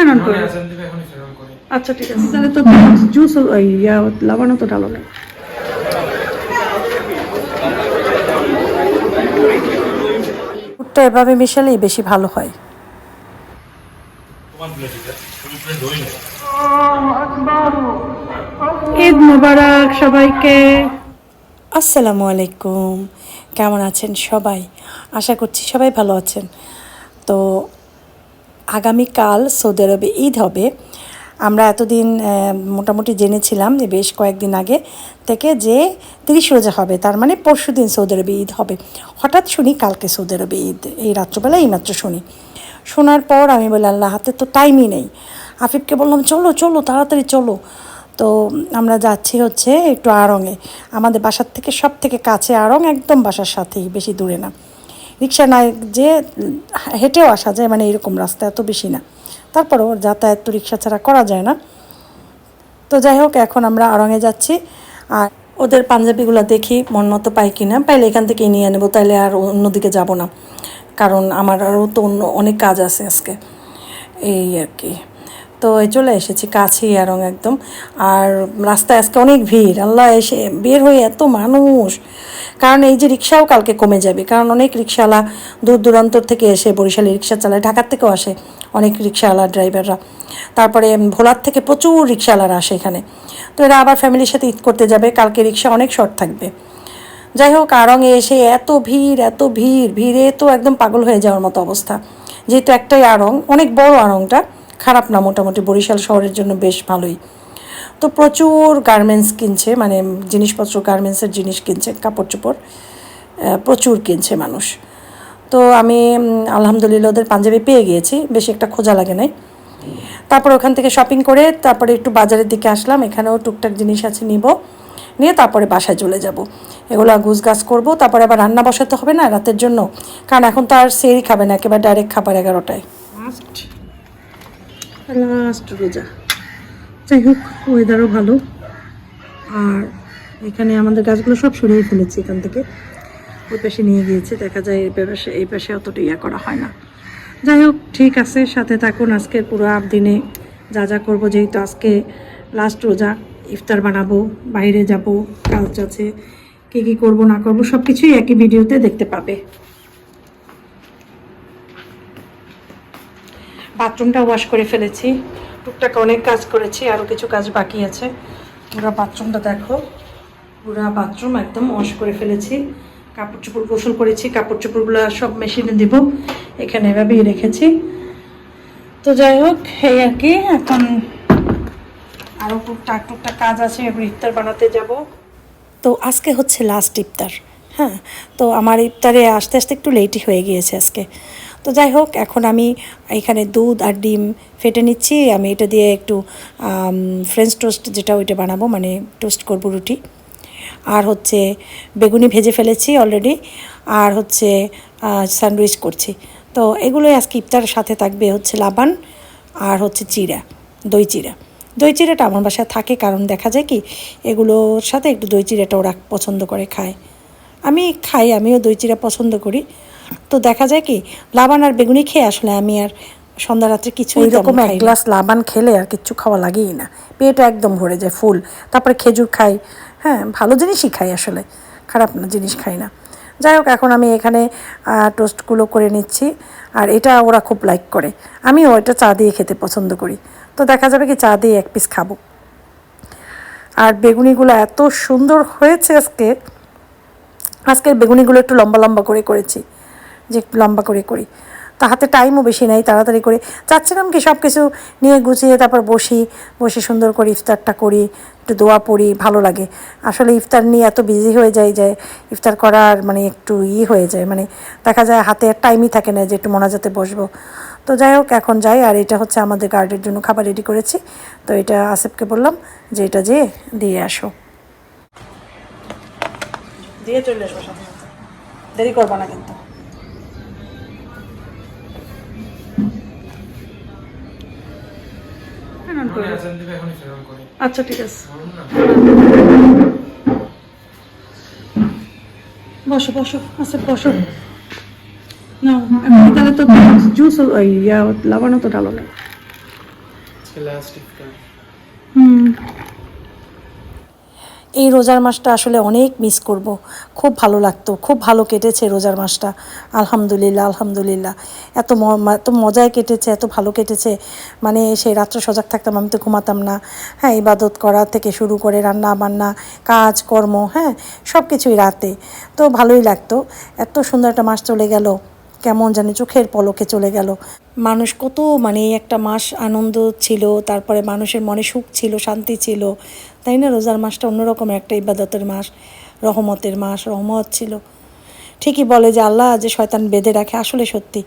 ফেনান করে। আচ্ছা ঠিক আছে। তাহলে তো জুস ওই ইয়া লাবানো তো ডালো না দুধটা এভাবে মেশালেই বেশি ভালো হয়। ঈদ মোবারক সবাইকে। আসসালামু আলাইকুম। কেমন আছেন সবাই? আশা করছি সবাই ভালো আছেন। তো আগামীকাল সৌদি আরবে ঈদ হবে। আমরা এতদিন মোটামুটি জেনেছিলাম যে বেশ কয়েকদিন আগে থেকে যে তিরিশ রোজা হবে, তার মানে পরশু দিন সৌদি আরবে ঈদ হবে। হঠাৎ শুনি কালকে সৌদি আরবে ঈদ, এই রাত্রবেলা এইমাত্র শুনি। শোনার পর আমি বলি আল্লাহ, হাতে তো টাইমই নেই। আফিফকে বললাম, চলো চলো, তাড়াতাড়ি চলো। তো আমরা যাচ্ছি হচ্ছে একটু আড়ংয়ে আমাদের বাসার থেকে সব থেকে কাছে আড়ং, একদম বাসার সাথেই, বেশি দূরে না। রিক্সা না যে হেঁটেও আসা যায় মানে এরকম রাস্তা এত বেশি না। তারপরেও যাতায়াত তো রিক্সা ছাড়া করা যায় না। তো যাই হোক, এখন আমরা আরঙে যাচ্ছি। আর ওদের পাঞ্জাবিগুলো দেখি, মন মতো পাই কি না পাইলে এখান থেকে নিয়ে নেব, তাইলে আর অন্যদিকে যাব না। কারণ আমার আরও তো অন্য অনেক কাজ আছে আজকে। এই আর কি। তো চলে এসেছি কাছেই আরং একদম। আর রাস্তায় আজকে অনেক ভিড়। আল্লাহ এসে বের হয়ে এত মানুষ। কারণ এই যে রিক্সাও কালকে কমে যাবে। কারণ অনেক রিক্সাওয়ালা দূর দূরান্তর থেকে এসে বরিশালে রিক্সা চালায়। ঢাকার থেকেও আসে অনেক রিক্সাওয়ালা, ড্রাইভাররা। তারপরে ভোলার থেকে প্রচুর রিক্সাওয়ালারা আসে এখানে। তো এরা আবার ফ্যামিলির সাথে ঈদ করতে যাবে। কালকে রিক্সা অনেক শর্ট থাকবে। যাই হোক আড়ংয়ে এসে এত ভিড় এত ভিড়। ভিড়ে তো একদম পাগল হয়ে যাওয়ার মতো অবস্থা। যেহেতু একটাই আড়ং অনেক বড় আড়ংটা খারাপ না, মোটামুটি বরিশাল শহরের জন্য বেশ ভালোই। তো প্রচুর গার্মেন্টস কিনছে মানে জিনিসপত্র গার্মেন্টসের জিনিস কিনছে কাপড় চোপড় প্রচুর কিনছে মানুষ। তো আমি আলহামদুলিল্লাহ ওদের পাঞ্জাবি পেয়ে গিয়েছি, বেশি একটা খোঁজা লাগে নাই। তারপর ওখান থেকে শপিং করে, তারপরে একটু বাজারের দিকে আসলাম, এখানেও টুকটাক জিনিস আছে নিব, নিয়ে তারপরে বাসায় চলে যাব। এগুলো গুছ গাছ করব, তারপরে আবার রান্না বসাতে হবে না, রাতের জন্য। কারণ এখন তো আর সেরি খাবে না, একেবারে ডাইরেক্ট খাবার এগারোটায়। লাস্ট রোজা। যাই হোক ওয়েদারও ভালো। আর এখানে আমাদের গাছগুলো সব সরিয়ে ফেলেছি এখান থেকে। ওই পাশে নিয়ে গিয়েছে, দেখা যায় এই পাশে এই পাশে অতটা ইয়া করা হয় না। যাই হোক, ঠিক আছে, সাথে থাকুন আজকের পুরো আপ দিনে যা যা করব, যেহেতু আজকে লাস্ট রোজা, ইফতার বানাবো, বাইরে যাব, কাজ আছে, কী কী করব, না করব সব কিছুই একই ভিডিওতে দেখতে পাবে। বাথরুমটা ওয়াশ করে ফেলেছি। টুকটাক অনেক কাজ করেছি আরও কিছু কাজ বাকি আছে। পুরো বাথরুমটা দেখো, পুরো বাথরুম একদম ওয়াশ করে ফেলেছি। কাপড় চোপড় গোসল করেছি, কাপড় চোপড়গুলো সব মেশিনে দিব, এখানে এভাবেই রেখেছি। তো যাই হোক, এই আর কি, এখন আরও টুকটাক টুকটাক কাজ আছে, এবার ইফতার বানাতে যাব। তো আজকে হচ্ছে লাস্ট ইফতার হ্যাঁ? তো আমার ইফতারে আস্তে আস্তে একটু লেটই হয়ে গিয়েছে আজকে। তো যাই হোক, এখন আমি এখানে দুধ আর ডিম ফেটে নিচ্ছি। আমি এটা দিয়ে একটু ফ্রেঞ্চ টোস্ট যেটা ওইটা বানাবো মানে টোস্ট করব রুটি। আর হচ্ছে বেগুনি ভেজে ফেলেছি অলরেডি আর হচ্ছে স্যান্ডউইচ করছি। তো এগুলোই আজকে ইফতারের সাথে থাকবে হচ্ছে লাবান আর হচ্ছে চিড়া, দই চিড়া। দই চিড়াটা আমার বাসায় থাকে, কারণ দেখা যায় কি, এগুলোর সাথে একটু দই চিড়াটা ওরা পছন্দ করে খায়। আমি খাই, আমিও দই চিড়া পছন্দ করি। তো দেখা যায় কি লাবান আর বেগুনি খেয়ে আসলে আমি আর সন্ধ্যা রাত্রে কিছু এরকম এক গ্লাস লাবান খেলে আর কিচ্ছু খাওয়া লাগেই না। পেট একদম ভরে যায় ফুল। তারপরে খেজুর খাই। হ্যাঁ ভালো জিনিসই খাই আসলে। খারাপ না জিনিস খাই না। যাই হোক এখন আমি এখানে টোস্টগুলো করে নিচ্ছি। আর এটা ওরা খুব লাইক করে। আমিও এটা চা দিয়ে খেতে পছন্দ করি। তো দেখা যাবে কি চা দিয়ে এক পিস খাব। আর বেগুনিগুলো এত সুন্দর হয়েছে আজকে। আজকের বেগুনিগুলো একটু লম্বা লম্বা করে করেছি। যে লম্বা করে করি। তা হাতে টাইমও বেশি নাই, তাড়াতাড়ি করে। চাচ্ছিলাম কি সব কিছু নিয়ে গুছিয়ে তারপর বসি, বসে সুন্দর করে ইফতারটা করি, একটু দোয়া পড়ি, ভালো লাগে। আসলে ইফতার নিয়ে এত বিজি হয়ে যায় যে ইফতার করার মানে একটু ই হয়ে যায়। মানে দেখা যায় হাতে আর টাইমই থাকে না যে একটু মোনাজাতে বসবো। তো যাই হোক, এখন যাই। আর এটা হচ্ছে আমাদের গার্ডের জন্য খাবার রেডি করেছি। তো এটা আসেফকে বললাম যে এটা যেয়ে দিয়ে আসো। দিয়ে চলে আসব দেরি করব না কিন্তু। এখনই ফেরত করে। আচ্ছা ঠিক আছে। বসো বসো আচ্ছা বসো। না তাহলে তো জুস ইয়া লাবানো তো ডালো না। হুম। এই রোজার মাসটা আসলে অনেক মিস করব। খুব ভালো লাগতো, খুব ভালো কেটেছে রোজার মাসটা। আলহামদুলিল্লাহ আলহামদুলিল্লাহ। এত এত মজায় কেটেছে, এত ভালো কেটেছে। মানে সেই রাত্রে সজাগ থাকতাম, আমি তো ঘুমাতাম না। হ্যাঁ ইবাদত করা থেকে শুরু করে রান্না বান্না, কাজ, কর্ম হ্যাঁ সব কিছুই রাতে। তো ভালোই লাগতো। এত সুন্দর একটা মাস চলে গেল। কেমন জানি চোখের পলকে চলে গেল। মানুষ কত মানে একটা মাস আনন্দ ছিল, তারপরে মানুষের মনে সুখ ছিল, শান্তি ছিল। তাই না? রোজার মাসটা অন্যরকম একটা ইবাদতের মাস, রহমতের মাস, রহমত ছিল। ঠিকই বলে যে আল্লাহ যে শয়তান বেঁধে রাখে, আসলে সত্যি।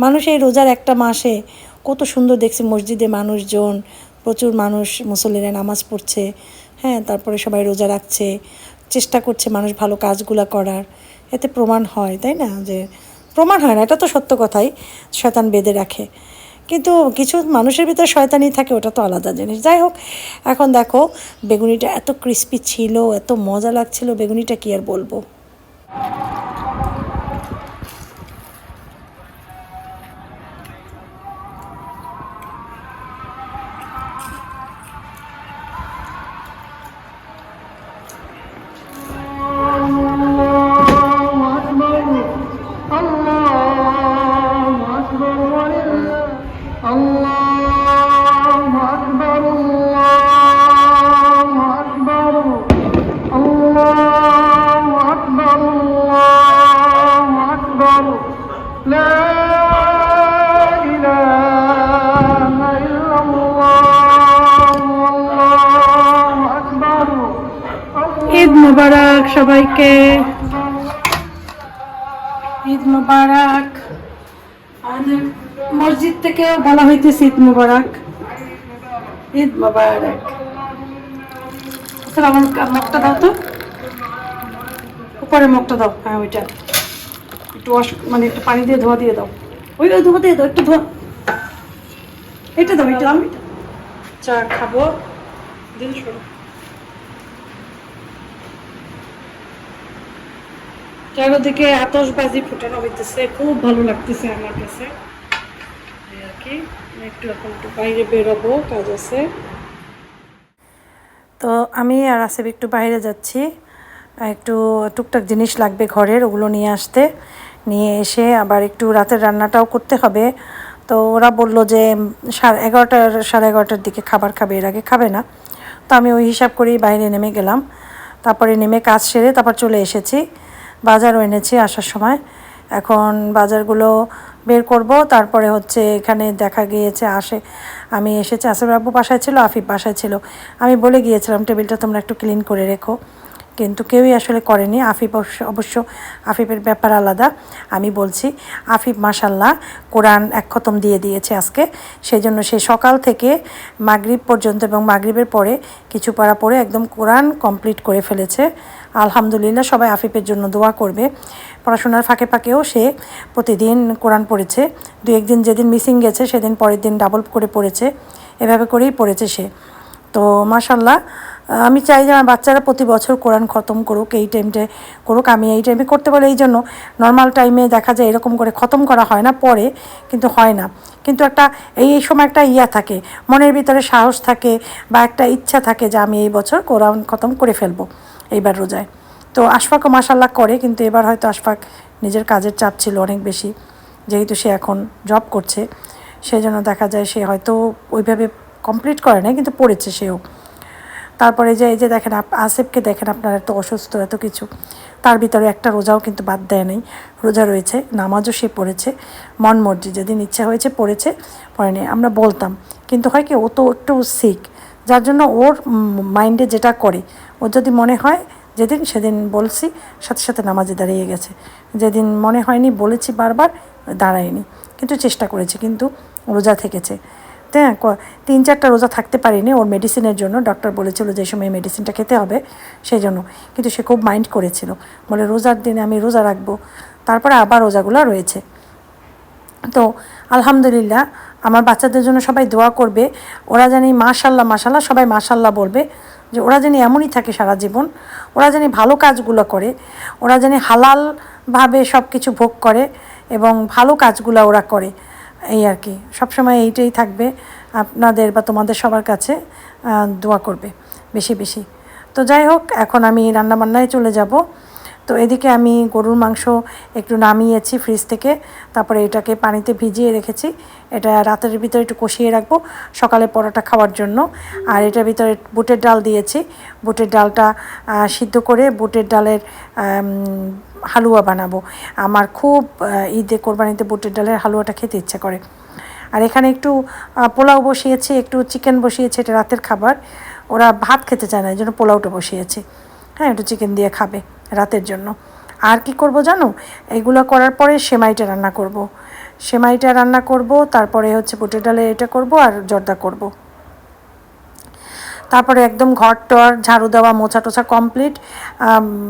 মানুষ এই রোজার একটা মাসে কত সুন্দর দেখছি, মসজিদে মানুষজন, প্রচুর মানুষ মুসল্লিরা নামাজ পড়ছে হ্যাঁ তারপরে সবাই রোজা রাখছে, চেষ্টা করছে মানুষ ভালো কাজগুলা করার। এতে প্রমাণ হয়, তাই না? যে প্রমাণ হয় না, এটা তো সত্য কথাই, শয়তান বেঁধে রাখে। কিন্তু কিছু মানুষের ভিতরে শয়তানি থাকে, ওটা তো আলাদা জিনিস। যাই হোক, এখন দেখো, বেগুনিটা এত ক্রিস্পি ছিল, এত মজা লাগছিল, বেগুনিটা কি আর বলব? ঈদ মোবারক সবাইকে। ঈদ মোবারক। আমাদের মসজিদ থেকেও বলা হইতেছে ঈদ মোবারক। ঈদ মোবারক। আমার মগটা দাও তো। উপরে মগটা দাও। হ্যাঁ ওইটা। একটু ওয়াশ মানে একটু পানি দিয়ে ধোয়া দিয়ে দাও। ওই ওই ধোয়া দিয়ে দাও, একটু ধোয়া। এটা দাও এটা আমি চা খাব। দিল সরো চারোদিকে আতশবাজি ফুটানো হইতেছে? খুব ভালো লাগতেছে আমার কাছে। তো আমি আর আসিফ একটু বাইরে যাচ্ছি। একটু টুকটাক জিনিস লাগবে ঘরের, ওগুলো নিয়ে আসতে। নিয়ে এসে আবার একটু রাতের রান্নাটাও করতে হবে। তো ওরা বলল যে সাড়ে এগারোটার সাড়ে এগারোটার দিকে খাবার খাবে, এর আগে খাবে না। তো আমি ওই হিসাব করেই বাইরে নেমে গেলাম। তারপরে নেমে কাজ সেরে তারপর চলে এসেছি। বাজারও এনেছি আসার সময়। এখন বাজারগুলো বের করব, তারপরে হচ্ছে এখানে দেখা গিয়েছে আসে, আমি এসেছি আসিফ বাসায় ছিল, আফিফ বাসায় ছিল। আমি বলে গিয়েছিলাম, টেবিলটা তোমরা একটু ক্লিন করে রেখো। কিন্তু কেউই আসলে করেনি। আফিফ অবশ্য আফিফের ব্যাপার আলাদা। আমি বলছি, আফিফ মাসাল্লাহ কোরআন এক খতম দিয়ে দিয়েছে আজকে। সেই জন্য সে সকাল থেকে মাগরিব পর্যন্ত এবং মাগরিবের পরে কিছু পারা পরে একদম কোরআন কমপ্লিট করে ফেলেছে। আলহামদুলিল্লাহ সবাই আফিফের জন্য দোয়া করবে। পড়াশোনার ফাঁকে ফাঁকেও সে প্রতিদিন কোরআন পড়েছে। দু একদিন যেদিন মিসিং গেছে, সেদিন পরের দিন ডাবল করে পড়েছে। এভাবে করেই পড়েছে সে। তো মাশাল্লাহ আমি চাই যে আমার বাচ্চারা প্রতি বছর কোরআন খতম করুক, এই টাইমটায় করুক। আমি এই টাইমে করতে বলে এই জন্য নর্মাল টাইমে দেখা যায় এরকম করে খতম করা হয় না, পরে কিন্তু হয় না। কিন্তু একটা, এই এই সময় একটা ইয়া থাকে, মনের ভিতরে সাহস থাকে বা একটা ইচ্ছা থাকে যে আমি এই বছর কোরআন খতম করে ফেলব, এইবার রোজায়। তো আশফাকও মাসাল্লাহ করে, কিন্তু এবার হয়তো আশফাক নিজের কাজের চাপ ছিল অনেক বেশি, যেহেতু সে এখন জব করছে। সেই জন্য দেখা যায় সে হয়তো ওইভাবে কমপ্লিট করে নাই, কিন্তু পড়েছে সেও। তারপরে যে, এই যে দেখেন আসিফকে দেখেন আপনার এত অসুস্থ, এত কিছু। তার ভিতরে একটা রোজাও কিন্তু বাদ দেয় নাই। রোজা রয়েছে, নামাজও সে পড়েছে, মন মর্জি, যেদিন ইচ্ছা হয়েছে পড়েছে পড়েনি আমরা বলতাম, কিন্তু হয় কি, ও তো একটু শিখ যার জন্য ওর মাইন্ডে যেটা করে, ওর যদি মনে হয়, যেদিন সেদিন বলছি, সাথে সাথে নামাজে দাঁড়িয়ে গেছে। যেদিন মনে হয়নি, বলেছি বারবার, দাঁড়ায়নি। কিন্তু চেষ্টা করেছে, কিন্তু রোজা থেকেছে। হ্যাঁ তিন চারটা রোজা থাকতে পারিনি। ওর মেডিসিনের জন্য ডক্টর বলেছিল যে, সময় মেডিসিনটা খেতে হবে। সেই জন্য। কিন্তু সে খুব মাইন্ড করেছিল। বলে, রোজার দিনে আমি রোজা রাখব। তারপরে আবার রোজাগুলো রয়েছে। তো, আলহামদুলিল্লাহ, আমার বাচ্চাদের জন্য সবাই দোয়া করবে। ওরা জানি মাশাল্লাহ মাশাল্লাহ, সবাই মাশাল্লাহ বলবে যে, ওরা জানি এমনই থাকে সারা জীবন। ওরা জানি ভালো কাজগুলো করে। ওরা জানি হালালভাবে সব কিছু ভোগ করে এবং ভালো কাজগুলো ওরা করে। এই আর কি। সবসময় এইটাই থাকবে। আপনাদের বা তোমাদের সবার কাছে দোয়া করবে বেশি বেশি। তো যাই হোক, এখন আমি রান্নাবান্নায় চলে যাব। তো এদিকে আমি গরুর মাংস একটু নামিয়েছি ফ্রিজ থেকে। তারপরে এটাকে পানিতে ভিজিয়ে রেখেছি। এটা রাতের ভিতরে একটু কষিয়ে রাখব সকালে পরোটা খাওয়ার জন্য। আর এটার ভিতরে বুটের ডাল দিয়েছি। বুটের ডালটা সিদ্ধ করে বুটের ডালের হালুয়া বানাবো। আমার খুব ঈদে কোরবানিতে বুটের ডালের হালুয়াটা খেতে ইচ্ছা করে। আর এখানে একটু পোলাও বসিয়েছে, একটু চিকেন বসিয়েছে, এটা রাতের খাবার। ওরা ভাত খেতে চায় না, এই জন্য পোলাওটা বসিয়েছে। হ্যাঁ একটু চিকেন দিয়ে খাবে রাতের জন্য। আর কি করব জানো? এগুলো করার পরে সেমাইটা রান্না করব। সেমাইটা রান্না করব, তারপরে হচ্ছে বুটের ডালে এটা করব আর জর্দা করব। তারপরে একদম ঘর টর ঝাড়ু দেওয়া, মোছা টোছা কমপ্লিট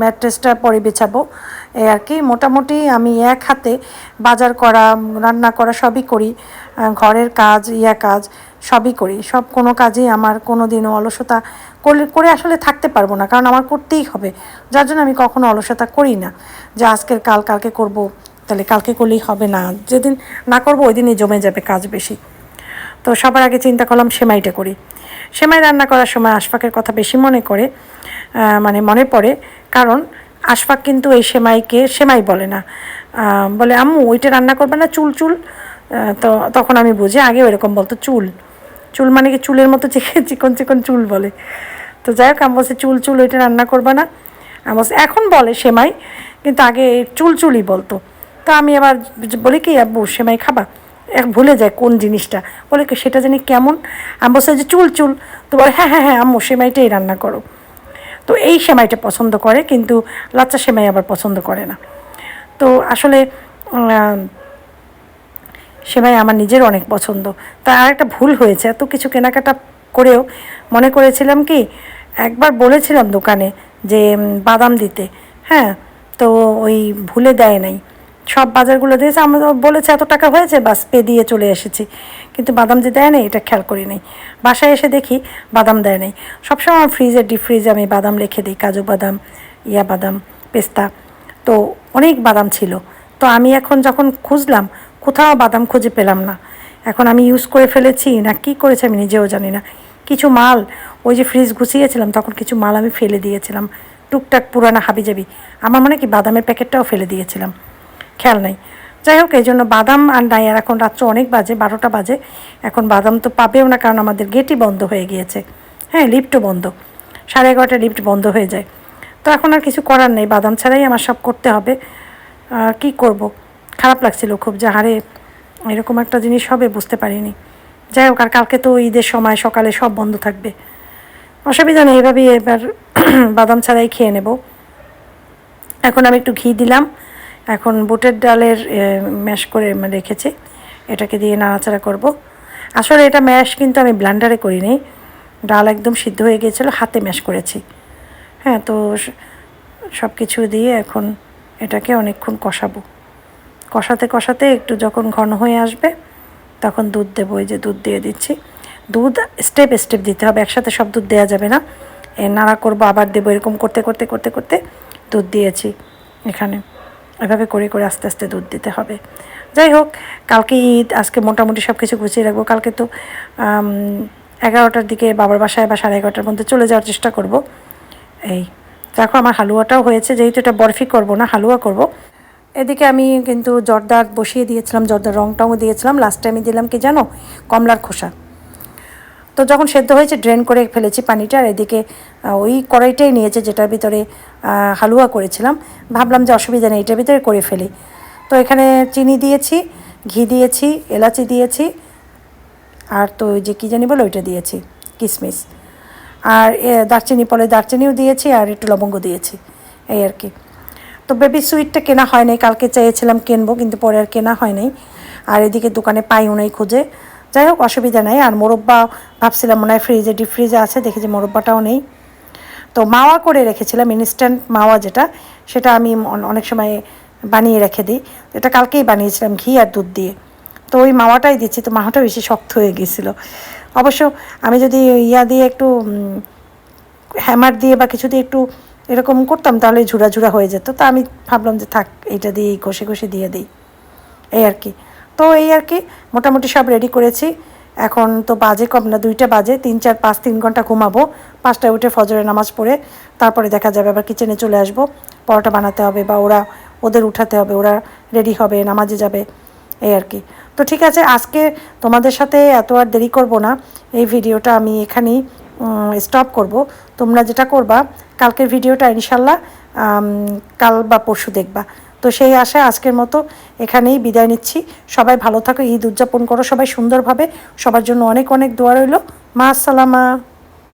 ম্যাট্রেসটা পরে বেছাবো। এই আর কি, মোটামুটি আমি এক হাতে বাজার করা, রান্না করা সবই করি ঘরের কাজ, ইয়া কাজ সবই করি। সব কোনো কাজেই আমার কোনো দিনও অলসতা করলে, করে আসলে থাকতে পারব না, কারণ আমার করতেই হবে। যার জন্য আমি কখনো অলসতা করি না, যে আজকের কাল কালকে করব, তাহলে কালকে করলেই হবে না। যেদিন না করব, ওই দিনই জমে যাবে কাজ বেশি। তো সবার আগে চিন্তা করলাম সেমাইটা করি। সেমাই রান্না করার সময় আশফাকের কথা বেশি মনে করে মানে মনে পড়ে। কারণ আশফাক কিন্তু এই সেমাইকে সেমাই বলে না। বলে, আম্মু, ওইটা রান্না করবে না চুল চুল? তো তখন আমি বুঝি, আগে এরকম বলতো, চুল। চুল মানে কি চুলের মতো চিকন চিকন চিকন চুল বলে। তো যাই হোক আমি বলছি, চুল চুল, ওইটা রান্না করবে না। আমি বলছি, এখন বলে সেমাই, কিন্তু আগে চুল, চুলই বলতো। তো আমি আবার বলি কি, আব্বু, সেমাই খাবা? ভুলে যায় কোন জিনিসটা। বলে সেটা জানি কেমন? আমি বলছি যে চুল চুল। তো বলে হ্যাঁ হ্যাঁ হ্যাঁ আম্মু, সেমাইটাই রান্না করো। তো এই সেমাইটা পছন্দ করে, কিন্তু লাচ্চা সেমাই আবার পছন্দ করে না। তো আসলে সেমাই আমার নিজের অনেক পছন্দ। তা আর একটা ভুল হয়েছে, এত কিছু কেনাকাটা করেও মনে করেছিলাম কি, একবার বলেছিলাম দোকানে যে বাদাম দিতে। হ্যাঁ তো ওই ভুলে দেয় নাই। সব বাজারগুলো দিয়েছে। আমরা বলেছে, এত টাকা হয়েছে, বাস পে দিয়ে চলে এসেছি। কিন্তু বাদাম যে দেয় নাই, এটা খেয়াল করি নাই। বাসায় এসে দেখি বাদাম দেয় নাই। সবসময় আমার ফ্রিজে, ডিপ ফ্রিজে আমি বাদাম রেখে দিই, কাজু বাদাম, ইয়া বাদাম, পেস্তা। তো অনেক বাদাম ছিল। তো আমি এখন যখন খুঁজলাম, কোথাও বাদাম খুঁজে পেলাম না। এখন আমি ইউজ করে ফেলেছি না কি করেছে আমি নিজেও জানি না। কিছু মাল, ওই যে ফ্রিজ গুছিয়েছিলাম, তখন কিছু মাল আমি ফেলে দিয়েছিলাম। টুকটাক পুরানা হাবিজাবি। আমার মনে কি বাদামের প্যাকেটটাও ফেলে দিয়েছিলাম। খেয়াল নাই। যাই হোক, এই জন্য বাদাম আর নাই, আর এখন রাত্র অনেক বাজে, বারোটা বাজে। এখন বাদাম তো পাবেও না, কারণ আমাদের গেটই বন্ধ হয়ে গিয়েছে। হ্যাঁ লিফটও বন্ধ। সাড়ে এগারোটায় লিফট বন্ধ হয়ে যায়। তো এখন আর কিছু করার নেই, বাদাম ছাড়াই আমার সব করতে হবে। আর কী করব? খারাপ লাগছিল খুব যে হারে এরকম একটা জিনিস হবে, বুঝতে পারিনি। যাই হোক, আর কালকে তো ঈদের সময়, সকালে সব বন্ধ থাকবে। অসুবিধা নেই, এভাবেই এবার বাদাম ছাড়াই খেয়ে নেব। এখন আমি একটু ঘি দিলাম। এখন বুটের ডালের ম্যাশ করে রেখেছি। এটাকে দিয়ে নাড়াচাড়া করব। আসলে এটা ম্যাশ কিন্তু আমি ব্লান্ডারে করিনি। ডাল একদম সিদ্ধ হয়ে গিয়েছিল, হাতে ম্যাশ করেছি। হ্যাঁ তো সব কিছু দিয়ে এখন এটাকে অনেকক্ষণ কষাবো। কষাতে কষাতে একটু যখন ঘন হয়ে আসবে, তখন দুধ দেবো, এই যে দুধ দিয়ে দিচ্ছি। দুধ স্টেপ স্টেপ দিতে হবে, একসাথে সব দুধ দেওয়া যাবে না। এ, নাড়া করব, আবার দেবো, এরকম করতে করতে করতে করতে দুধ দিয়েছি এখানে। এভাবে করে করে আস্তে আস্তে দুধ দিতে হবে। যাই হোক, কালকে ঈদ, আজকে মোটামুটি সব কিছু গুছিয়ে রাখব। কালকে তো এগারোটার দিকে বাবার বাসায় বা সাড়ে এগারোটার মধ্যে চলে যাওয়ার চেষ্টা করব। এই, দেখো আমার হালুয়াটাও হয়েছে, যেহেতু এটা বরফি করব না, হালুয়া করব। এদিকে আমি কিন্তু জর্দার বসিয়ে দিয়েছিলাম, জর্দার রং টংও দিয়েছিলাম লাস্টে আমি দিলাম কি জানো? কমলার খোসা। তো যখন সেদ্ধ হয়েছে ড্রেন করে ফেলেছি পানিটা, আর এদিকে ওই কড়াইটাই নিয়েছে যেটার ভিতরে হালুয়া করেছিলাম। ভাবলাম যে অসুবিধা নেই, এটার ভিতরে করে ফেলি। তো এখানে চিনি দিয়েছি, ঘি দিয়েছি, এলাচি দিয়েছি, আর তো ওই যে কী জানি বলো, ওইটা দিয়েছি কিশমিশ আর দারচিনি, পরে দারচিনিও দিয়েছি, আর একটু লবঙ্গ দিয়েছি, এই আর কি। তো বেবি সুইটটা কেনা হয় নাই, কালকে চেয়েছিলাম কিনবো, কিন্তু পরে আর কেনা হয় নাই। আর এদিকে দোকানে পাইও নাই খুঁজে। যাই হোক, অসুবিধা নেই। আর মোরব্বা, ভাবছিলাম মনে হয় ফ্রিজে ডিপ ফ্রিজে আছে, দেখি যে মোরব্বাটাও নেই। তো মাওয়া করে রেখেছিলাম ইনস্ট্যান্ট মাওয়া যেটা, সেটা আমি অনেক সময় বানিয়ে রেখে দিই। এটা কালকেই বানিয়েছিলাম ঘি আর দুধ দিয়ে। তো ওই মাওয়াটাই দিচ্ছি, তো মাওয়াটা বেশি শক্ত হয়ে গিয়েছিল অবশ্য আমি যদি ইয়া দিয়ে একটু হ্যামার দিয়ে বা কিছু দিয়ে একটু এরকম করতাম, তাহলে ঝুরা ঝুরা হয়ে যেত। তো আমি ভাবলাম যে থাক, এইটা দিয়েই ঘষে ঘষে দিয়ে দিই। এই আর কি। তো এই আর কি, মোটামুটি সব রেডি করেছি। এখন তো বাজে কম না, দুইটা বাজে, তিন, চার, পাঁচ, তিন ঘণ্টা ঘুমাবো। পাঁচটায় উঠে ফজরের নামাজ পড়ে, তারপরে দেখা যাবে আবার কিচেনে চলে আসব। পরোটা বানাতে হবে বা ওরা, ওদের উঠাতে হবে, ওরা রেডি হবে, নামাজে যাবে, এই আর কি। তো ঠিক আছে, আজকে তোমাদের সাথে এত আর দেরি করব না। এই ভিডিওটা আমি এখানেই স্টপ করব। তোমরা যেটা করবা, কালকের ভিডিওটা ইনশাল্লাহ কাল বা পরশু দেখবা। তো সেই আশায় আজকের মতো এখানেই বিদায় নিচ্ছি। সবাই ভালো থাকো, ঈদ উদযাপন করো, সবাই সুন্দরভাবে। সবার জন্য অনেক অনেক দোয়া রইল। মা, আসসালামা।